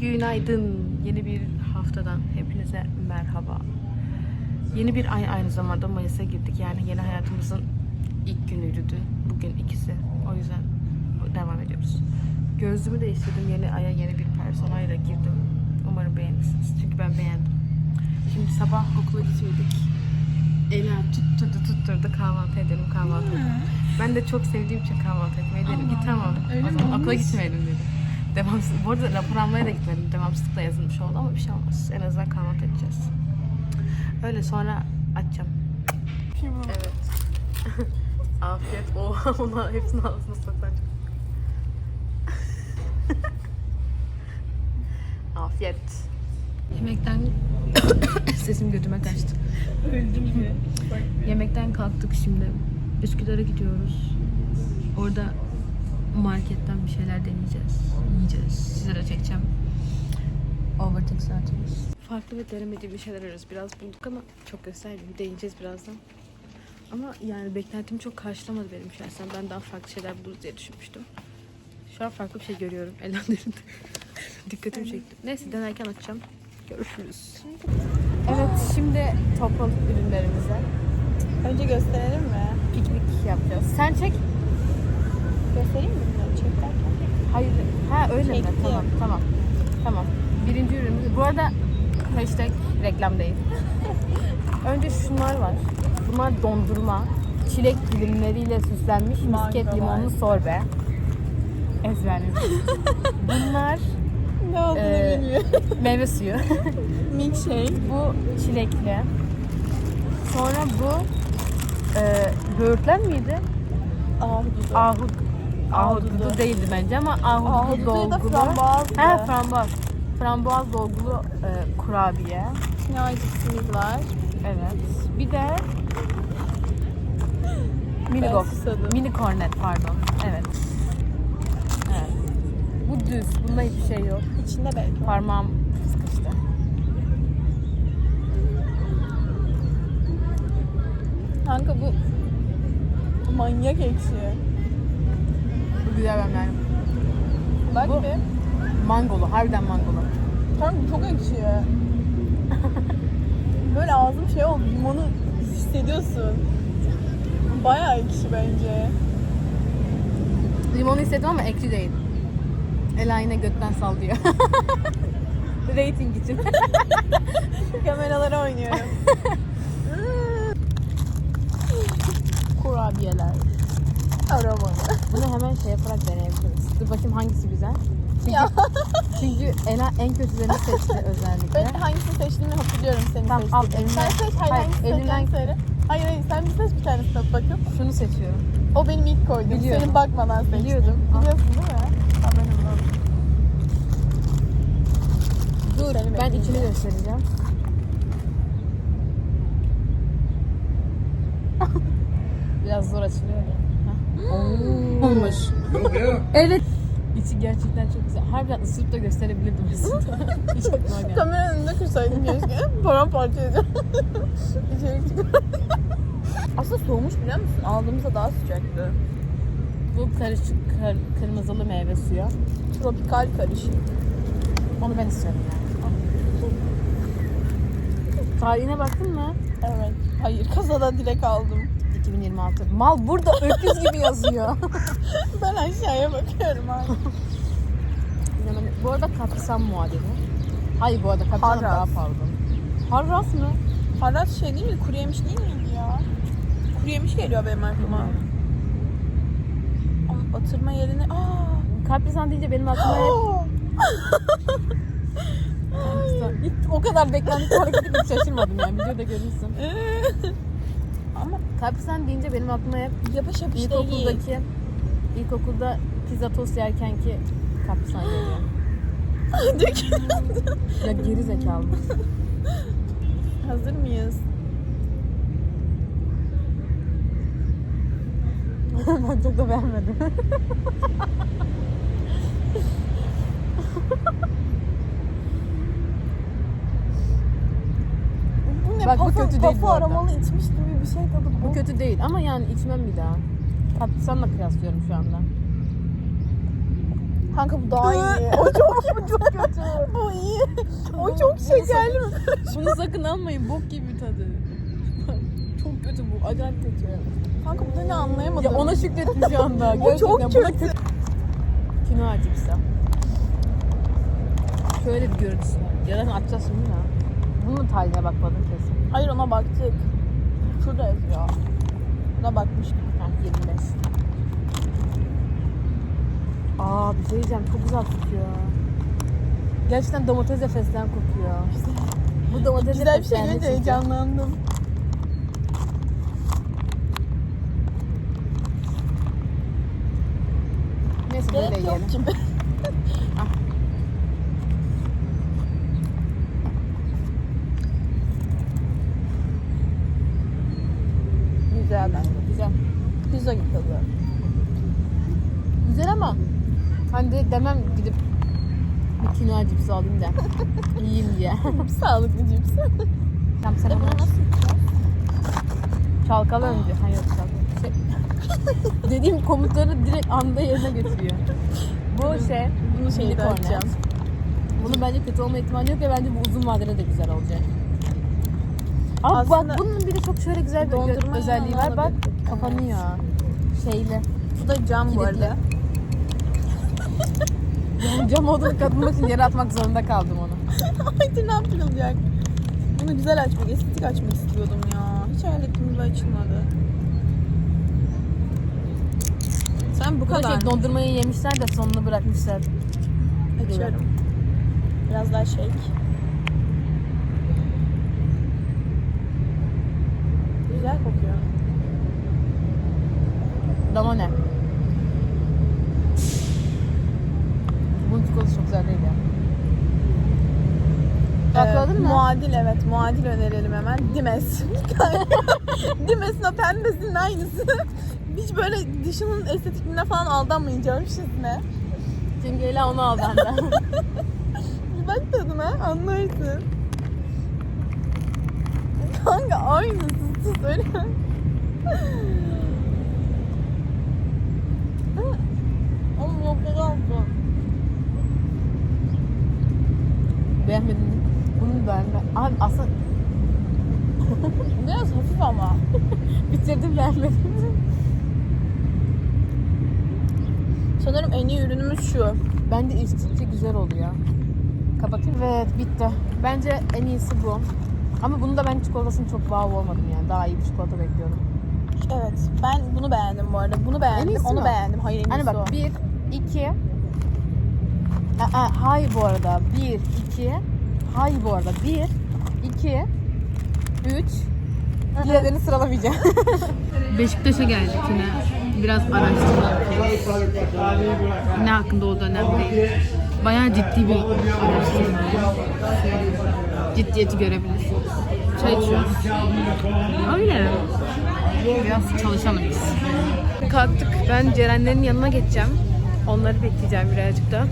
Günaydın. Yeni bir haftadan hepinize merhaba. Yeni bir ay aynı zamanda Mayıs'a girdik. Yani yeni hayatımızın ilk günüydü. Bugün ikisi. O yüzden devam ediyoruz. Gözlüğümü değiştirdim. Yeni aya yeni bir personayla girdim. Umarım beğenirsiniz. Çünkü ben beğendim. Şimdi sabah okula gitmedik. Ela tutturdu tutturdu kahvaltı edelim kahvaltı edelim. Ben de çok sevdiğim için kahvaltı etmeyi dedim ki tamam. öyle o zaman okula gitmeyelim dedim. Devamsız, bu arada rapor almaya da gitmedim. Devamsızlıkla yazılmış oldu ama bir şey olmaz. En azından kahvaltı edeceğiz. Öyle sonra açacağım. Evet. Afiyet. Oha ona hepsini ağzına soksan. Afiyet. Yemekten sesim götüme kaçtı. Öldüm diye. Yemekten kalktık şimdi. Üsküdar'a gidiyoruz. Orada marketten bir şeyler deneyeceğiz. Yiyeceğiz. Sizlere çekeceğim. Overthink saatimiz. Farklı ve denemediğim bir şeyler arıyoruz. Biraz bulduk ama çok gösterdim. Deneyeceğiz birazdan. Ama yani beklentim çok karşılamadı benim şahsen. Ben daha farklı şeyler buluruz diye düşünmüştüm. Şu an farklı bir şey görüyorum ellerinde. Dikkatimi çekti. Neyse denerken açacağım. Görüşürüz. Evet şimdi topladık ürünlerimizi. Önce gösterelim mi? piknik yapacağız. Sen çek. Göstereyim mi çek derken? Hayır. Ha öyle mi? Tamam tamam. Tamam. Birinci ürünümüz. Bu arada hashtag reklam değil. Önce şunlar var. Bunlar dondurma. Çilek dilimleriyle süslenmiş misket limonlu sorbe. Ezberledim. Bunlar Ne olduğunu Ee, bilmiyorum. meyve suyu. Milkshake. bu çilekli. Sonra bu e, böğürtlen miydi? Ahududu. Ahut Ahududu değildi bence ama ahududu Ahududu da dolgulu. frambuazlı. He frambuaz. Frambuaz dolgulu e, kurabiye. Çinay cipsimiz var. Evet. Bir de mini Ben susadım. Mini kornet pardon. Evet. Evet. Bu düz. Bunda hiçbir şey yok. İçinde belki var. Parmağım sıkıştı. Kanka bu manyak ekşi. Ben beğendim. Bak Bu- bir. Mangolu. Harbiden mangolu. Bu çok ekşi. Böyle ağzım şey oldu. Limonu hissediyorsun. Bayağı ekşi bence. Limonu istedim ama ekşi değil. Ela yine götten sallıyor. Rating için. Kameralara oynuyorum. Kurabiyeler. Aromalı. Bunu hemen şey yaparak deneyebiliriz. Dur bakayım hangisi güzel. Çünkü, Ya. çünkü Ela en kötülerini seçti özellikle. Ben hangisini seçtiğimi hatırlıyorum senin Tamam, al seçtiğini. elinden. Sen seç, hayır, Hayır, hangisini söyle. Hayır hayır sen bir seç bir tanesine bakıp. Şunu seçiyorum. O benim ilk koyduğum. Biliyorum. Senin bakmadan seçtim. Biliyordum. Al. Biliyorsun değil mi? Haberim var. Dur Seni ben içini göstereceğim. Biraz zor açılıyor ya. Olmuş. Yok ya. Evet. İçi gerçekten çok güzel. Harbiden ısırıp da gösterebilirdim aslında. Hiç aklıma gelmedi. Kameranın önünde kırsaydın keşke. Paramparça edeceğim. İçerik çıkıyor. Aslında soğumuş biliyor musun? Aldığımızda daha sıcaktı. Bu karışık kır- kırmızılı meyve suyu. Tropikal karışık. Onu ben istiyorum yani. Tarihine baktın mı? Evet. Hayır kasada direkt aldım. 2026. Mal burada öküz gibi yazıyor. Ben aşağıya bakıyorum abi. İnanamıyorum. bu arada kaprisan muadili. Hayır bu arada Harras. daha pardon. Harras mı? Harat şey değil mi? Kuru yemiş değil miydi ya? Kuru yemiş geliyor benim aklıma. Ama batırma yerine... Aa! Kaprisan deyince benim aklıma hep. Hiç o kadar beklendik hareketi hiç şaşırmadım yani. Videoda görürsün. Ama kaprisan deyince benim aklıma hep Yapış yapış değil. ilkokuldaki ilkokulda pizza tost yerkenki kaprisan geliyor. Dök. Ya geri zekalı. Hazır mıyız? ben çok da beğenmedim. Bu ne? Bak, bu Pafı- kötü değil bu arada. aromalı içmiş gibi bir şey tadı bu. Bu kötü değil ama yani içmem bir daha. Kaprisanla kıyaslıyorum şu anda. Kanka bu daha iyi. o çok bu çok kötü. bu geldi mi? Bunu sakın almayın. Bok gibi tadı. Çok kötü bu. Acayip kötü. Kanka bu da ne anlayamadım. Ya ona şükrettim şu anda. O çok kötü. buna Kino acıpsa. Şöyle bir görüntüsü var. Ya da atacağız şimdi ya. Bunun tarihine bakmadın kesin. Hayır ona baktık. Şurada yazıyor. Buna bakmıştık. Ha, 25. Aa bir şey diyeceğim. Çok güzel kokuyor. Gerçekten domates ve fesleğen kokuyor. Bu domates Güzel bir şey çünkü. heyecanlandım. Neyse böyle Gerek yok yiyelim. gibi. Güzel bence. Güzel. Pizza gibi tadı. Güzel ama hani direkt demem gidip bir kinoa cipsi alayım da yiyeyim diye. Sağlıklı cips. Tam sen E bunu nasıl çalkala önce. Hayır yok çalkala. Şey, dediğim komutları direkt anda yerine götürüyor. Bu şey, Bunu mini kornet. Bunun bence kötü olma ihtimali yok ve bence bu uzun vadede de güzel olacak. Aa, Aslında- bak bunun bir de çok şöyle güzel bir özelliği var. Bak kapanıyor. Şeyli. Bu da cam bu arada. Yani cam olduğunu katılmak için yere atmak zorunda kaldım onu. Haydi ne yapılacak? Bunu güzel açmak, estetik açmak istiyordum ya. Hiç hayal ettiğim gibi açılmadı. Sen bu Bu da kadar şey dondurmayı yemişler de sonunu bırakmışlar. açıyorum. Biraz daha shake. Güzel kokuyor. Danone. Bunun çikolatası çok güzel değil ya. Bakladın mı? Ee, Muadil evet. Muadil önerelim hemen. Dimes. Dimes'in o pembesinin aynısı. Hiç böyle dışının estetikliğine falan aldanmayacağım ne? Çünkü Ela onu al benden. Bir bak tadına anlarsın. Kanka aynısı sus öyle. Oğlum yok oldu. Beğenmedin mi? Bunu beğenme. Abi aslında Biraz hafif ama. bitirdim beğenmedim. Sanırım en iyi ürünümüz şu. Bence içtikçe güzel oluyor. Kapatayım. Evet bitti. Bence en iyisi bu. Ama bunu da ben çikolatasını çok wow olmadım yani. Daha iyi bir çikolata bekliyorum. Evet. Ben bunu beğendim bu arada. Bunu beğendim. iyisi onu mi? beğendim. Hayır en Hani iyisi bak o. bir, iki. Aa, hayır bu arada. Bir, iki. Hayır bu arada. Bir, iki, üç. Diğerlerini sıralamayacağım. Beşiktaş'a geldik yine. Biraz araştırma Ne hakkında olduğu önemli değil. Bayağı ciddi bir araştırma. Ciddiyeti görebilirsiniz. Çay içiyoruz. Öyle. Biraz çalışalım biz. Kalktık. Ben Cerenlerin yanına geçeceğim. Onları bekleyeceğim birazcık da.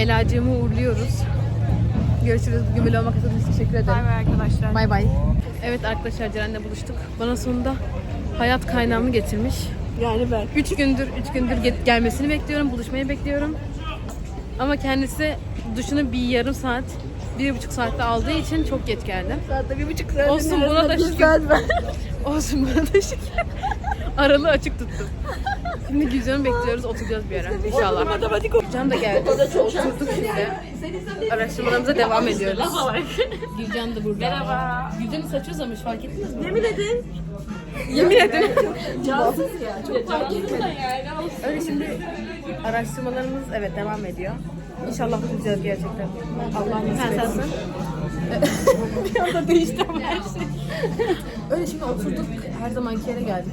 Elacığımı uğurluyoruz. Görüşürüz. Bugün böyle olmak için teşekkür ederim. Bay bay arkadaşlar. Bay bay. Evet arkadaşlar Ceren'le buluştuk. Bana sonunda hayat kaynağımı getirmiş. Yani ben. Üç gündür, üç gündür get- gelmesini bekliyorum, buluşmayı bekliyorum. Ama kendisi duşunu bir yarım saat, bir buçuk saatte aldığı için çok geç geldi. Saatte bir buçuk saat. Olsun, buna da şükür. Olsun bana da şükür. Aralığı açık tuttum. Şimdi Gülcan'ı bekliyoruz, oturacağız bir ara inşallah. Matematik Gülcan da geldi. Oturduk şimdi. Araştırmalarımıza devam ediyoruz. Gülcan da burada. Merhaba. Gülcan'ın saçı uzamış fark ettiniz mi? Yemin edin. Yemin ederim. Cansız ya. Çok fark etmedim. Öyle şimdi araştırmalarımız evet devam ediyor. İnşallah bulacağız gerçekten. Allah nasip etsin. bir anda değişti ama her şey. Öyle şimdi oturduk. Her zamanki yere geldik.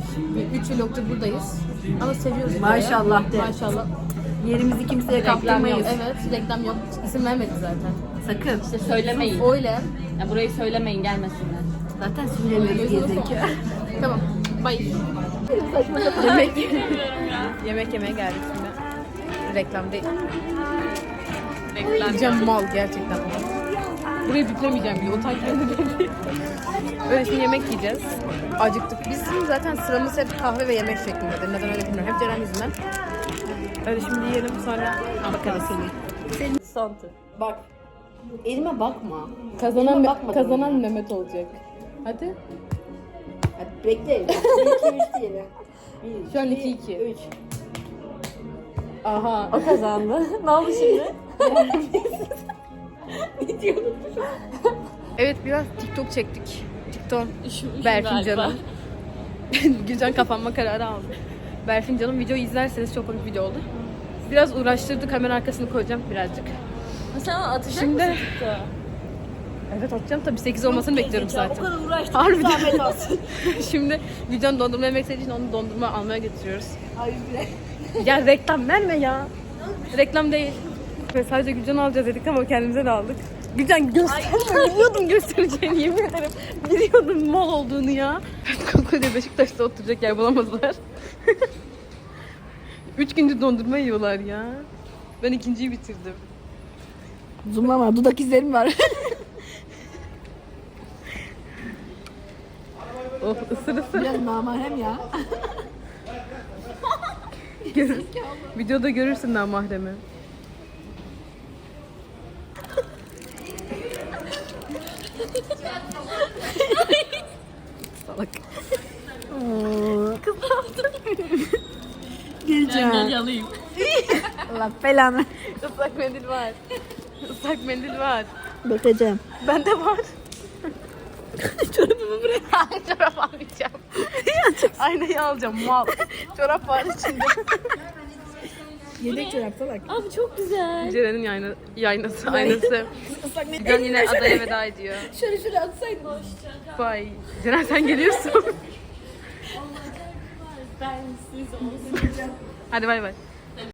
3 yıllıktır buradayız. Ama seviyoruz. burayı. Maşallah de. Maşallah. Yerimizi kimseye Reklam yok. kaptırmayız. Evet reklam yok. İsim vermedi zaten. Sakın. İşte söylemeyin. Öyle. Ya burayı söylemeyin gelmesinler. Zaten söylemiyoruz gerizekalı. Tamam. Bye. yemek yemek yemeye geldik şimdi. Reklam değil. Reklam. mal gerçekten. Burayı biplemeyeceğim bile. O takiplerini geldi. Böyle şimdi yemek yiyeceğiz. Acıktık. Bizim zaten sıramız hep kahve ve yemek şeklindedir. Neden öyle bilmiyorum. Hep Ceren yüzünden. Öyle şimdi yiyelim sonra bakarız. Senin son tur. Bak. Elime bakma. Kazanan Elime bakma kazanan bana. Mehmet olacak. Hadi. Hadi bekle. 1 2 3 diyelim. Bir, Şu an iki, 2-2. üç. Aha. O kazandı. ne oldu şimdi? Evet biraz TikTok çektik. TikTok. Berfin canım. Gülcan kapanma kararı aldı. Berfin canım videoyu izlerseniz çok komik video oldu. Biraz uğraştırdı kamera arkasını koyacağım birazcık. Sen atacak Şimdi- mısın TikTok'a? Evet atacağım tabii 8 olmasını bekliyorum O zaten. kadar uğraştık. Harbiden. Zahmet olsun. Şimdi Gülcan dondurma yemek istediği için onu dondurma almaya götürüyoruz. Hayır bile. Ya reklam verme ya. Reklam değil. Ve sadece Gülcan alacağız dedik ama kendimize de aldık. Gülcan gösterme. Biliyordum göstereceğini yemin ederim. Biliyordum mal olduğunu ya. Kokoreç Beşiktaş'ta oturacak yer bulamadılar. Üç gündür dondurma yiyorlar ya. Ben ikinciyi bitirdim. Zoomlama dudak izlerim var. Oh ısır ısır. Biraz namahrem ya. Görür. Videoda görürsün lan Salak. Geleceğim. alayım. Allah belanı. Islak mendil var. Islak mendil var. Bakacağım. Bende var. Çorabımı bırak. Çorap almayacağım. Aynayı alacağım mal. Çorap var içinde. Yedek çorap salak. Abi çok güzel. Ceren'in yayna, yaynası, aynası. Islak mendil. Can yine adaya veda ediyor. Şöyle şöyle atsaydın. Bye. Ceren sen geliyorsun. Ben siz olsun. Hadi bay bay.